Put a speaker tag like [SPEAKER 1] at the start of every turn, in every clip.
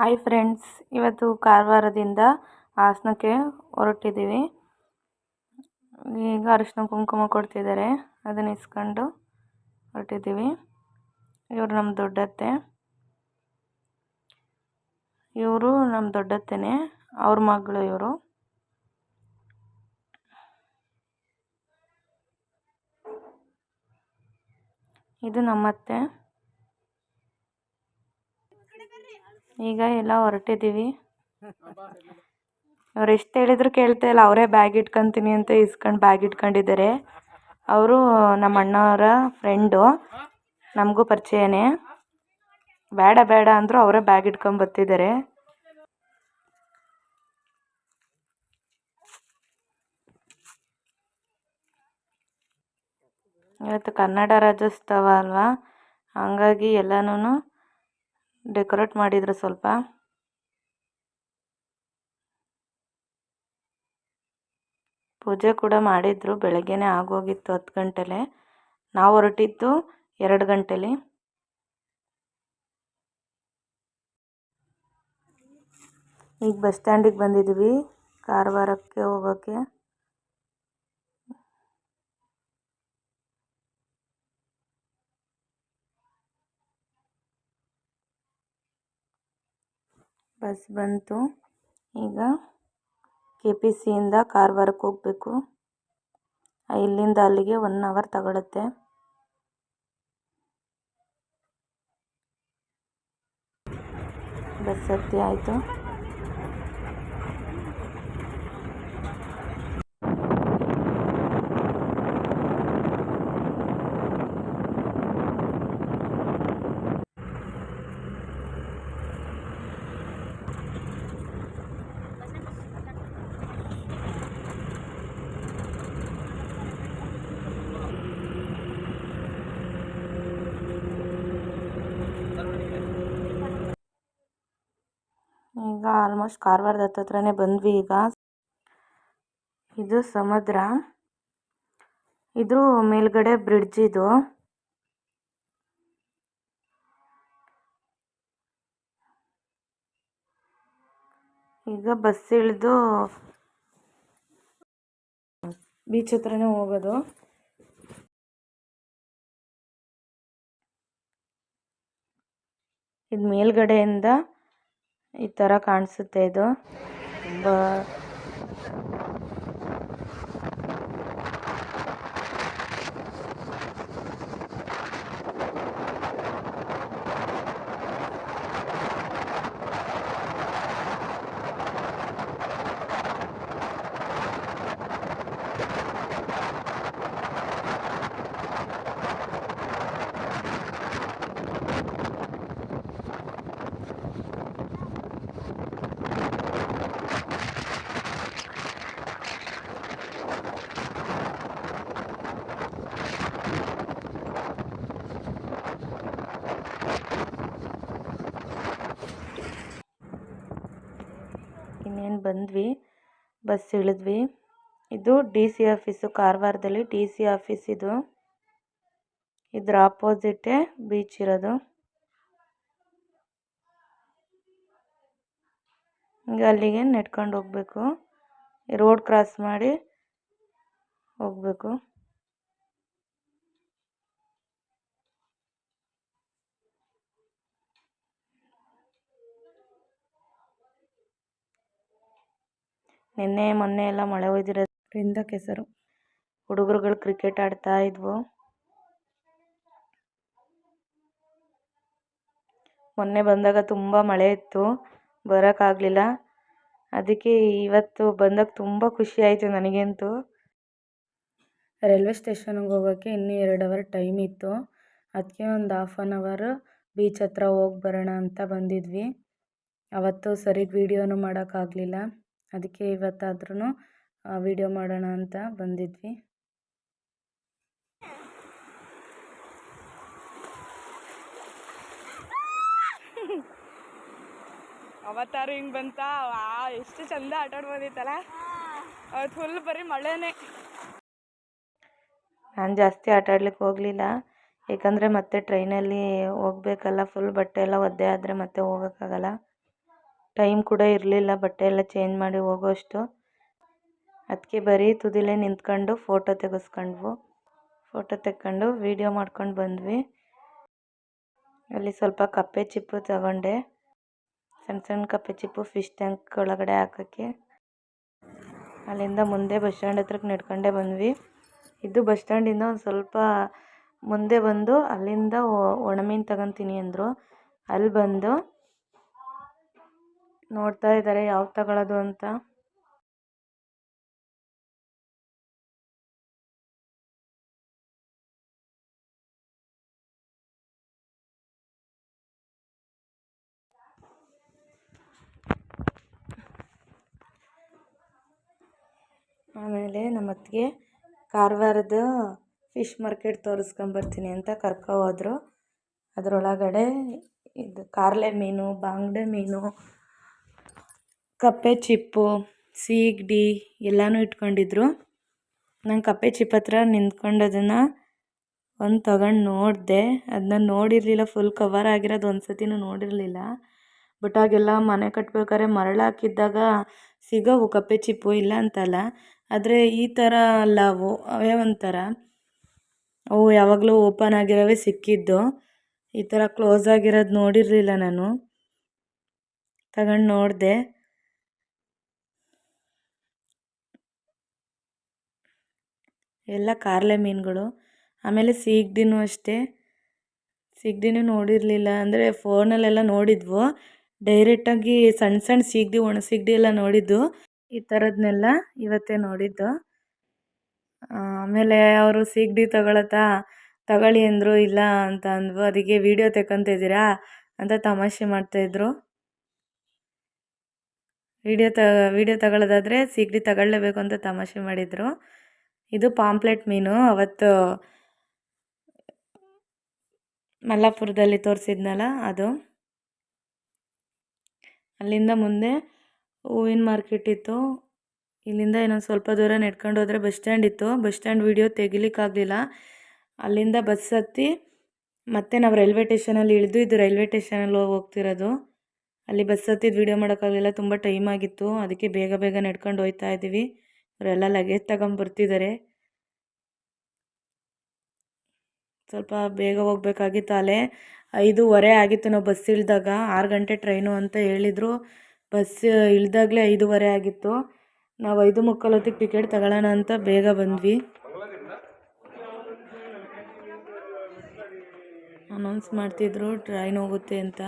[SPEAKER 1] Hi friends ಇವತ್ತು ಕಾರವಾರದಿಂದ ಹಾಸನಕ್ಕೆ ಹೊರಟಿದ್ದೀವಿ. ಈಗ ಅರಿಶಿನ ಕುಂಕುಮ ಕೊಡ್ತಿದ್ದಾರೆ. ಅದನ್ನ ಇಸ್ಕೊಂಡು ಹೊರಟಿದ್ದೀವಿ. ಇವರು ನಮ್ಮ ದೊಡ್ಡತ್ತೆ. ಇವರು ನಮ್ಮ ದೊಡ್ಡತ್ತೆನೇ, ಅವ್ರ ಮಗಳು ಇವರು. ಇದು ನಮ್ಮತ್ತೆ. ಈಗ ಎಲ್ಲ ಹೊರಟಿದ್ದೀವಿ. ಅವ್ರು ಎಷ್ಟು ಹೇಳಿದ್ರು ಕೇಳ್ತಾ ಇಲ್ಲ. ಅವರೇ ಬ್ಯಾಗ್ ಇಟ್ಕೊತೀನಿ ಅಂತ ಇಸ್ಕೊಂಡು ಬ್ಯಾಗ್ ಇಟ್ಕೊಂಡಿದ್ದಾರೆ. ಅವರು ನಮ್ಮ ಅಣ್ಣವರ ಫ್ರೆಂಡು ನಮಗೂ ಪರಿಚಯನೇ. ಬೇಡ ಬೇಡ ಅಂದರು ಅವರೇ ಬ್ಯಾಗ್ ಇಟ್ಕೊಂಡು ಬರ್ತಿದ್ದಾರೆ. ಇವತ್ತು ಕನ್ನಡ ರಾಜ್ಯೋತ್ಸವ ಅಲ್ವಾ? ಹಂಗಾಗಿ ಎಲ್ಲನೂ ಡೆಕೋರೇಟ್ ಮಾಡಿದ್ರು ಸ್ವಲ್ಪ. ಪೂಜೆ ಕೂಡ ಮಾಡಿದ್ರು, ಬೆಳಗ್ಗೆನೇ ಆಗೋಗಿತ್ತು ಹತ್ತು ಗಂಟೆಲೆ. ನಾವು ಹೊರಟಿದ್ದು ಎರಡು ಗಂಟೆಲಿ. ಈಗ ಬಸ್ ಸ್ಟ್ಯಾಂಡಿಗೆ ಬಂದಿದ್ದೀವಿ ಕಾರವಾರಕ್ಕೆ ಹೋಗೋಕ್ಕೆ. ಬಸ್ ಬಂತು. ಈಗ ಕೆ ಪಿ ಸಿಯಿಂದ ಕಾರ್ವಾರಕ್ಕೆ ಹೋಗಬೇಕು. ಇಲ್ಲಿಂದ ಅಲ್ಲಿಗೆ ಒನ್ ಅವರ್ ತಗೊಳುತ್ತೆ. ಬಸ್ ಹತ್ತಿ ಆಯಿತು ಈಗ ಆಲ್ಮೋಸ್ಟ್ ಕಾರವಾರದ ಹತ್ತತ್ರನೇ ಬಂದ್ವಿ ಈಗ. ಇದು ಸಮುದ್ರ. ಇದು ಮೇಲ್ಗಡೆ ಬ್ರಿಡ್ಜ್ ಇದು. ಈಗ ಬಸ್ ಇಳಿದು ಬೀಚ್ ಹತ್ರನೇ ಹೋಗೋದು. ಇದು ಮೇಲ್ಗಡೆಯಿಂದ ಈ ತರ ಕಾಣಿಸುತ್ತೆ ಇದು. ತುಂಬ ಇನ್ನೇನು ಬಂದ್ವಿ, ಬಸ್ ಇಳಿದ್ವಿ. ಇದು ಡಿ ಸಿ ಆಫೀಸು, ಕಾರವಾರದಲ್ಲಿ ಡಿ ಸಿ ಆಫೀಸ್ ಇದು. ಇದ್ರ ಆಪೋಸಿಟ್ಟೇ ಬೀಚ್ ಇರೋದು. ಹಿಂಗೆ ಅಲ್ಲಿಗೆ ನೆಡ್ಕೊಂಡು ಹೋಗಬೇಕು. ರೋಡ್ ಕ್ರಾಸ್ ಮಾಡಿ ಹೋಗಬೇಕು. ನಿನ್ನೆ, ಮೊನ್ನೆ ಎಲ್ಲ ಮಳೆ ಹೊಯ್ದಿರೋದ್ರಿಂದ ಕೆಸರು. ಹುಡುಗರುಗಳು ಕ್ರಿಕೆಟ್ ಆಡ್ತಾ ಇದ್ವು. ಮೊನ್ನೆ ಬಂದಾಗ ತುಂಬ ಮಳೆ ಇತ್ತು. ಬರೋಕ್ಕಾಗಲಿಲ್ಲ. ಅದಕ್ಕೆ ಇವತ್ತು ಬಂದಾಗ ತುಂಬ ಖುಷಿ ಆಯಿತು ನನಗಂತೂ. ರೈಲ್ವೆ ಸ್ಟೇಷನ್ಗೆ ಹೋಗೋಕ್ಕೆ ಇನ್ನೂ ಎರಡು ಅವರ್ ಟೈಮ್ ಇತ್ತು. ಅದಕ್ಕೆ ಒಂದು ಹಾಫ್ ಆನ್ ಅವರ್ ಬೀಚ್ ಹತ್ರ ಹೋಗಿ ಬರೋಣ ಅಂತ ಬಂದಿದ್ವಿ. ಅವತ್ತು ಸರಿಗೆ ವೀಡಿಯೋನು ಮಾಡೋಕ್ಕಾಗಲಿಲ್ಲ. ಅದಕ್ಕೆ ಇವತ್ತಾದ್ರೂ ವೀಡಿಯೋ ಮಾಡೋಣ ಅಂತ ಬಂದಿದ್ವಿ.
[SPEAKER 2] ಅವತ್ತಾರು ಹಿಂಗ್ ಬಂತ? ಎಷ್ಟು ಚಂದ ಆಟ ಆಡ್ಬೋದಿತ್ತಲ್ಲ? ಅವತ್ತು ಫುಲ್ ಬರೀ ಮಳೆನೇ.
[SPEAKER 1] ನಾನು ಜಾಸ್ತಿ ಆಟ ಆಡ್ಲಿಕ್ಕೆ ಹೋಗಲಿಲ್ಲ. ಯಾಕಂದ್ರೆ ಮತ್ತೆ ಟ್ರೈನಲ್ಲಿ ಹೋಗ್ಬೇಕಲ್ಲ ಫುಲ್ ಬಟ್ಟೆ ಎಲ್ಲ ಒದ್ದೆ ಆದರೆ ಮತ್ತೆ ಹೋಗೋಕ್ಕಾಗಲ್ಲ. ಟೈಮ್ ಕೂಡ ಇರಲಿಲ್ಲ, ಬಟ್ಟೆ ಎಲ್ಲ ಚೇಂಜ್ ಮಾಡಿ ಹೋಗೋಷ್ಟು. ಅದಕ್ಕೆ ಬರೀ ತುದಿಲೇ ನಿಂತ್ಕೊಂಡು ಫೋಟೋ ತೆಗೆಸ್ಕೊಂಡ್ವು. ಫೋಟೋ ತೆಕ್ಕೊಂಡು ವೀಡಿಯೋ ಮಾಡ್ಕೊಂಡು ಬಂದ್ವಿ. ಅಲ್ಲಿ ಸ್ವಲ್ಪ ಕಪ್ಪೆ ಚಿಪ್ಪು ತಗೊಂಡೆ. ಸಣ್ಣ ಸಣ್ಣ ಕಪ್ಪೆ ಚಿಪ್ಪು ಫಿಶ್ ಟ್ಯಾಂಕ್ ಒಳಗಡೆ ಹಾಕೋಕ್ಕೆ. ಅಲ್ಲಿಂದ ಮುಂದೆ ಬಸ್ ಸ್ಟ್ಯಾಂಡ್ ಹತ್ರಕ್ಕೆ ನಡ್ಕೊಂಡೇ ಬಂದ್ವಿ. ಇದು ಬಸ್ ಸ್ಟ್ಯಾಂಡಿಂದ ಒಂದು ಸ್ವಲ್ಪ ಮುಂದೆ ಬಂದು ಅಲ್ಲಿಂದ ಒಣಮೀನು ತಗೊತೀನಿ ಅಂದರು. ಅಲ್ಲಿ ಬಂದು ನೋಡ್ತಾ ಇದ್ದಾರೆ ಯಾವ್ದು ತಗೊಳ್ಳೋದು ಅಂತ. ಆಮೇಲೆ ನಮ್ಮ ಅತ್ತಿಗೆ ಕಾರವಾರದ ಫಿಶ್ ಮಾರ್ಕೆಟ್ ತೋರಿಸ್ಕೊಂಬರ್ತೀನಿ ಅಂತ ಕರ್ಕೊ ಹೋದ್ರು. ಅದರೊಳಗಡೆ ಇದು ಕಾರ್ಲೆ ಮೀನು, ಬಾಂಗ್ಡೆ ಮೀನು ಕಪ್ಪೆ ಚಿಪ್ಪು, ಸೀಗಡಿ ಎಲ್ಲನೂ ಇಟ್ಕೊಂಡಿದ್ರು. ನಾನು ಕಪ್ಪೆ ಚಿಪ್ಪು ಹತ್ರ ನಿಂತ್ಕೊಂಡು ಅದನ್ನು ಒಂದು ತಗೊಂಡು ನೋಡಿದೆ. ಅದನ್ನ ನೋಡಿರಲಿಲ್ಲ ಫುಲ್ ಕವರ್ ಆಗಿರೋದು ಒಂದು ಸತಿನೂ ನೋಡಿರಲಿಲ್ಲ. ಬಟ್ ಆಗೆಲ್ಲ ಮನೆ ಕಟ್ಬೇಕಾದ್ರೆ ಮರಳು ಹಾಕಿದ್ದಾಗ ಸಿಗೋವು ಕಪ್ಪೆ ಚಿಪ್ಪು ಇಲ್ಲ ಅಂತಲ್ಲ. ಆದರೆ ಈ ಥರ ಅಲ್ಲ, ಅವು ಅವೇ ಒಂಥರ. ಅವು ಯಾವಾಗಲೂ ಓಪನ್ ಆಗಿರೋವೇ ಸಿಕ್ಕಿದ್ದು. ಈ ಥರ ಕ್ಲೋಸ್ ಆಗಿರೋದು ನೋಡಿರಲಿಲ್ಲ ನಾನು. ತಗೊಂಡು ನೋಡಿದೆ. ಎಲ್ಲ ಕಾರ್ಲೆ ಮೀನುಗಳು. ಆಮೇಲೆ ಸೀಗಡಿನೂ ಅಷ್ಟೇ. ಸೀಗಡಿನೂ ನೋಡಿರಲಿಲ್ಲ. ಅಂದರೆ ಫೋನಲ್ಲೆಲ್ಲ ನೋಡಿದ್ವು. ಡೈರೆಕ್ಟಾಗಿ ಸಣ್ಣ ಸಣ್ಣ ಸೀಗಡಿ ಒಣ ಸೀಗಡಿ ಎಲ್ಲ ನೋಡಿದ್ದು. ಈ ಥರದನ್ನೆಲ್ಲ ಇವತ್ತೇ ನೋಡಿದ್ದು. ಆಮೇಲೆ ಅವರು ಸೀಗಡಿ ತಗೊಳತ್ತಾ? ತಗೊಳ್ಳಿ ಅಂದರು, ಇಲ್ಲ ಅಂತ ಅಂದ್ವು. ಅದಕ್ಕೆ ವೀಡಿಯೋ ತೆಕ್ಕೊಂತಿದ್ದೀರಾ ಅಂತ ತಮಾಷೆ ಮಾಡ್ತಾಯಿದ್ರು ವೀಡಿಯೋ ತ, ವೀಡಿಯೋ ತಗೊಳ್ಳೋದಾದರೆ ಸೀಗಡಿ ತಗೊಳ್ಳೇಬೇಕು ಅಂತ ತಮಾಷೆ ಮಾಡಿದರು. ಇದು ಪಾಂಪ್ಲೆಟ್ ಮೀನು. ಅವತ್ತು ಮಲ್ಲಾಪುರದಲ್ಲಿ ತೋರಿಸಿದ್ನಲ್ಲ ಅದು. ಅಲ್ಲಿಂದ ಮುಂದೆ ಹೂವಿನ ಮಾರ್ಕೆಟ್ ಇತ್ತು. ಇಲ್ಲಿಂದ ಇನ್ನೊಂದು ಸ್ವಲ್ಪ ದೂರ ನಡ್ಕೊಂಡು ಹೋದರೆ ಬಸ್ ಸ್ಟ್ಯಾಂಡ್ ಇತ್ತು. ಬಸ್ ಸ್ಟ್ಯಾಂಡ್ ವೀಡಿಯೋ ತೆಗಿಲಿಕ್ಕಾಗಲಿಲ್ಲ. ಅಲ್ಲಿಂದ ಬಸ್ ಹತ್ತಿ ಮತ್ತೆ ನಾವು ರೈಲ್ವೆ ಟೇಷನಲ್ಲಿ ಇಳಿದು ಇದು ರೈಲ್ವೆ ಟೇಷನಲ್ಲಿ ಹೋಗಿ ಹೋಗ್ತಿರೋದು. ಅಲ್ಲಿ ಬಸ್ ಹತ್ತಿದ್ದು ವೀಡಿಯೋ ಮಾಡೋಕ್ಕಾಗಲಿಲ್ಲ. ತುಂಬ ಟೈಮ್ ಆಗಿತ್ತು. ಅದಕ್ಕೆ ಬೇಗ ಬೇಗ ನಡ್ಕೊಂಡು ಹೋಗ್ತಾ ಇದ್ದೀವಿ. ಅವರೆಲ್ಲ ಲಗೇಜ್ ತಗೊಂಬರ್ತಿದ್ದಾರೆ ಸ್ವಲ್ಪ ಬೇಗ ಹೋಗ್ಬೇಕಾಗಿತ್ತು ಅಲ್ಲೇ. ಐದೂವರೆ ಆಗಿತ್ತು ನಾವು ಬಸ್ ಇಳಿದಾಗ. ಆರು ಗಂಟೆ ಟ್ರೈನು ಅಂತ ಹೇಳಿದರು. ಬಸ್ ಇಳಿದಾಗಲೇ ಐದೂವರೆ ಆಗಿತ್ತು. ನಾವು ಐದು ಮುಕ್ಕಾಲು ಹೊತ್ತಿಗೆ ಟಿಕೆಟ್ ತಗೊಳ್ಳೋಣ ಅಂತ ಬೇಗ ಬಂದ್ವಿ. ಅನೌನ್ಸ್ ಮಾಡ್ತಿದ್ರು ಟ್ರೈನ್ ಹೋಗುತ್ತೆ ಅಂತ.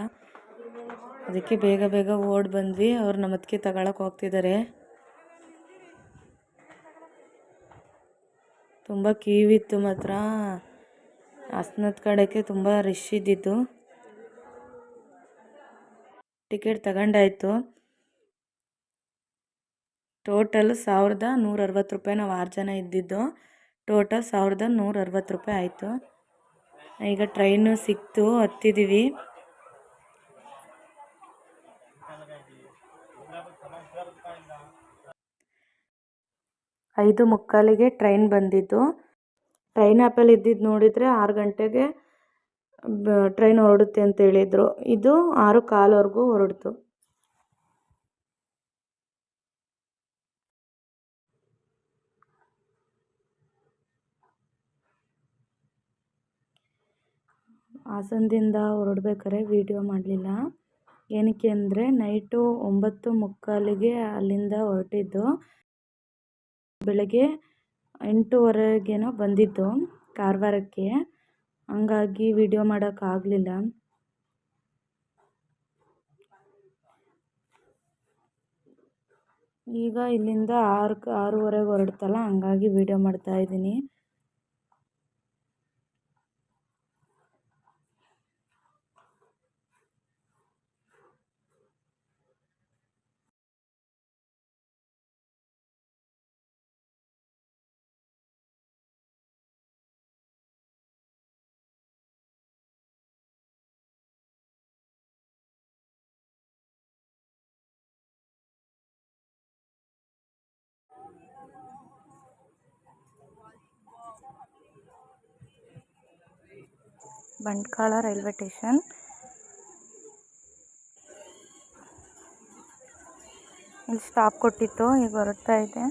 [SPEAKER 1] ಅದಕ್ಕೆ ಬೇಗ ಬೇಗ ಓಡಿ ಬಂದ್ವಿ. ಅವ್ರು ನಮ್ಮದಕ್ಕೆ ತಗೊಳಕ್ಕೆ ಹೋಗ್ತಿದ್ದಾರೆ ತುಂಬ ಕೀವಿತ್ತು ಮಾತ್ರ. ಹಾಸನದ ಕಡೆಗೆ ತುಂಬ ರಶ್ ಇದ್ದಿತ್ತು. ಟಿಕೆಟ್ ತಗೊಂಡಾಯ್ತು. ಟೋಟಲ್ ಸಾವಿರದ ನೂರ ಅರವತ್ತು ರೂಪಾಯಿ ನಾವು ಆರು ಜನ ಇದ್ದಿದ್ದು. ಟೋಟಲ್ ಸಾವಿರದ ನೂರ ಅರವತ್ತು ರೂಪಾಯಿ ಆಯಿತು. ಈಗ ಟ್ರೈನು ಸಿಕ್ತು ಹತ್ತಿದ್ದೀವಿ ಐದು ಮುಕ್ಕಾಲಿಗೆ ಟ್ರೈನ್ ಬಂದಿದ್ದು. ಟ್ರೈನ್ ಆ್ಯಪಲ್ಲಿ ಇದ್ದಿದ್ದು ನೋಡಿದರೆ ಆರು ಗಂಟೆಗೆ ಟ್ರೈನ್ ಹೊರಡುತ್ತೆ ಅಂತ ಹೇಳಿದರು. ಇದು ಆರು ಕಾಲ್ವರೆಗೂ ಹೊರಡ್ತು. ಹಾಸನದಿಂದ ಹೊರಡ್ಬೇಕಾರೆ ವೀಡಿಯೋ ಮಾಡಲಿಲ್ಲ. ಏನಕ್ಕೆ ಅಂದರೆ ನೈಟು ಒಂಬತ್ತು ಮುಕ್ಕಾಲಿಗೆ ಅಲ್ಲಿಂದ ಹೊರಟಿದ್ದು. ಬೆಳಗ್ಗೆ ಎಂಟೂವರೆಗೇನೋ ಬಂದಿದ್ದು ಕಾರವಾರಕ್ಕೆ. ಹಂಗಾಗಿ ವಿಡಿಯೋ ಮಾಡೋಕ್ಕಾಗಲಿಲ್ಲ. ಈಗ ಇಲ್ಲಿಂದ ಆರು ಆರೂವರೆಗೆ ಹೊರಡ್ತಲ್ಲ, ಹಂಗಾಗಿ ವೀಡಿಯೋ ಮಾಡ್ತಾಯಿದ್ದೀನಿ ಬಂಟ್ವಾಳ ರೈಲ್ವೆ ಟೇಷನ್ ಇಲ್ಲಿ ಸ್ಟಾಪ್ ಕೊಟ್ಟಿತ್ತು ಈಗ ಬರುತ್ತಾ ಇದೆ.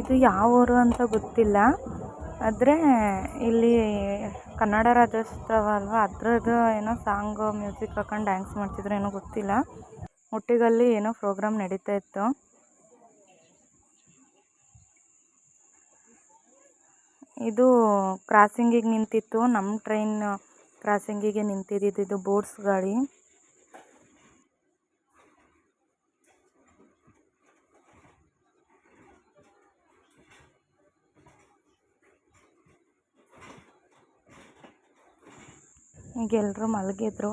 [SPEAKER 1] ಇದು ಯಾವ ಊರು ಅಂತ ಗೊತ್ತಿಲ್ಲ. ಆದರೆ ಇಲ್ಲಿ ಕನ್ನಡ ರಾಜ್ಯೋತ್ಸವ ಅಲ್ವಾ, ಅದ್ರದ್ದು ಏನೋ ಸಾಂಗು ಮ್ಯೂಸಿಕ್ ಹಾಕೊಂಡು ಡ್ಯಾನ್ಸ್ ಮಾಡ್ತಿದ್ರು ಏನೋ ಗೊತ್ತಿಲ್ಲ. ಒಟ್ಟಿಗಲ್ಲಿ ಏನೋ ಪ್ರೋಗ್ರಾಮ್ ನಡೀತಾ ಇತ್ತು. ಇದು ಕ್ರಾಸಿಂಗಿಗೆ ನಿಂತಿತ್ತು ನಮ್ಮ ಟ್ರೈನ್ ಕ್ರಾಸಿಂಗಿಗೆ ನಿಂತಿದ್ದಿದ್ದು ಇದು ಬೋಟ್ಸ್ ಗಾಡಿ. ಈಗ ಎಲ್ಲರೂ ಮಲಗಿದ್ರು.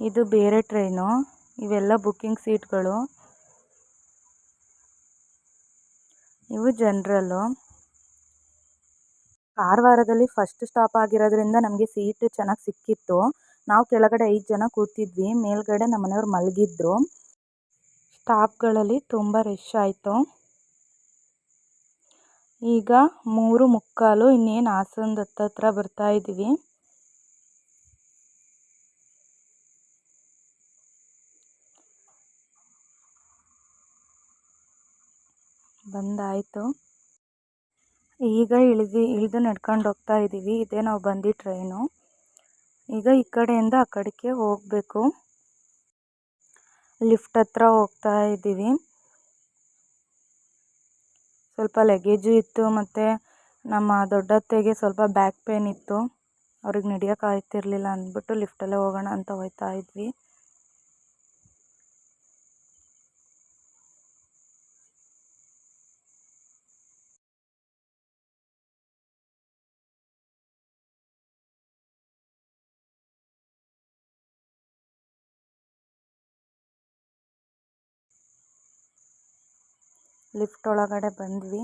[SPEAKER 1] ಇದು ಬೇರೆ ಟ್ರೈನು, ಇವೆಲ್ಲ ಬುಕ್ಕಿಂಗ್ ಸೀಟ್ಗಳು. ಇವು ಜನ್ರಲ್ಲು. ಕಾರವಾರದಲ್ಲಿ ಫಸ್ಟ್ ಸ್ಟಾಪ್ ಆಗಿರೋದ್ರಿಂದ ನಮಗೆ ಸೀಟ್ ಚೆನ್ನಾಗಿ ಸಿಕ್ಕಿತ್ತು. ನಾವು ಕೆಳಗಡೆ ಐದು ಜನ ಕೂತಿದ್ವಿ, ಮೇಲ್ಗಡೆ ನಮ್ಮ ಮನೆಯವ್ರು ಮಲಗಿದ್ರು. ಸ್ಟಾಪ್ಗಳಲ್ಲಿ ತುಂಬ ರಶ್ ಆಯಿತು. ಈಗ ಮೂರು ಮುಕ್ಕಾಲು ಇನ್ನೇನು ಹಾಸನದ ಹತ್ತತ್ರ ಬರ್ತಾ ಇದ್ದೀವಿ. ಬಂದಾಯಿತು. ಈಗ ಇಳಿದು ಇಳಿದು ನಡ್ಕೊಂಡು ಹೋಗ್ತಾ ಇದ್ದೀವಿ. ಇದೇ ನಾವು ಬಂದು ಟ್ರೈನು. ಈಗ ಈ ಕಡೆಯಿಂದ ಆ ಕಡೆಗೆ ಹೋಗಬೇಕು. ಲಿಫ್ಟ್ ಹತ್ರ ಹೋಗ್ತಾ ಇದ್ದೀವಿ. ಸ್ವಲ್ಪ ಲಗೇಜು ಇತ್ತು ಮತ್ತು ನಮ್ಮ ದೊಡ್ಡತ್ತೆಗೆ ಸ್ವಲ್ಪ ಬ್ಯಾಕ್ ಪೇನ್ ಇತ್ತು. ಅವ್ರಿಗೆ ನಡಿಯಕ್ಕೆ ಆಗ್ತಿರ್ಲಿಲ್ಲ ಅಂದ್ಬಿಟ್ಟು ಲಿಫ್ಟಲ್ಲೇ ಹೋಗೋಣ ಅಂತ ಹೋಗ್ತಾ ಇದ್ವಿ. ಲಿಫ್ಟ್ ಒಳಗಡೆ ಬಂದ್ವಿ.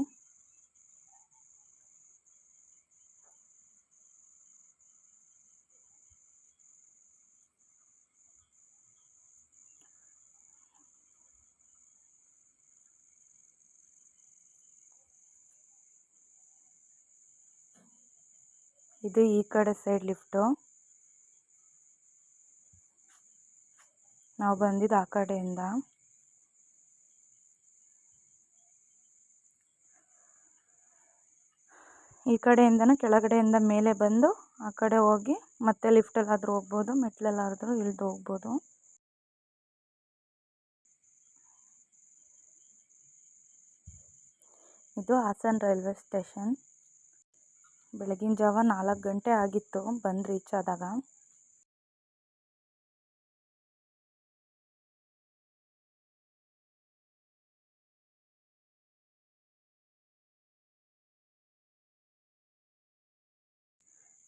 [SPEAKER 1] ಇದು ಈ ಕಡೆ ಸೈಡ್ ಲಿಫ್ಟು. ನಾವು ಬಂದಿದ್ದು ಆ ಕಡೆಯಿಂದ. ಈ ಕಡೆಯಿಂದನೂ ಕೆಳಗಡೆಯಿಂದ ಮೇಲೆ ಬಂದು ಆ ಕಡೆ ಹೋಗಿ ಮತ್ತೆ ಲಿಫ್ಟಲ್ಲಾದರೂ ಹೋಗ್ಬೋದು, ಮೆಟ್ಲಲ್ಲಾದರೂ ಇಳಿದು ಹೋಗ್ಬೋದು. ಇದು ಹಾಸನ ರೈಲ್ವೆ ಸ್ಟೇಷನ್. ಬೆಳಗಿನ ಜಾವ ನಾಲ್ಕು ಗಂಟೆ ಆಗಿತ್ತು, ಬಂದು ರೀಚ್ ಆದಾಗ.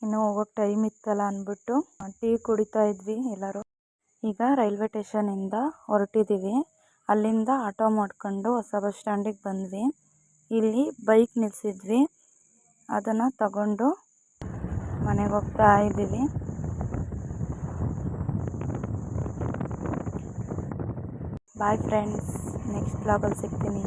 [SPEAKER 1] ಇನ್ನು ಹೋಗೋಕ್ಕೆ ಟೈಮ್ ಇತ್ತಲ್ಲ ಅಂದ್ಬಿಟ್ಟು ಟೀ ಕುಡಿತಾ ಇದ್ವಿ ಎಲ್ಲರೂ. ಈಗ ರೈಲ್ವೆ ಸ್ಟೇಷನಿಂದ ಹೊರಟಿದ್ದೀವಿ ಅಲ್ಲಿಂದ ಆಟೋ ಮಾಡ್ಕೊಂಡು ಹೊಸ ಬಸ್ ಸ್ಟ್ಯಾಂಡಿಗೆ ಬಂದ್ವಿ. ಇಲ್ಲಿ ಬೈಕ್ ನಿಲ್ಲಿಸಿದ್ವಿ ಅದನ್ನು ತಗೊಂಡು ಮನೆಗೆ ಹೋಗ್ತಾ ಇದ್ದೀವಿ. ಬಾಯ್ ಫ್ರೆಂಡ್ಸ್ ನೆಕ್ಸ್ಟ್ ಬ್ಲಾಗಲ್ಲಿ ಸಿಗ್ತೀನಿ.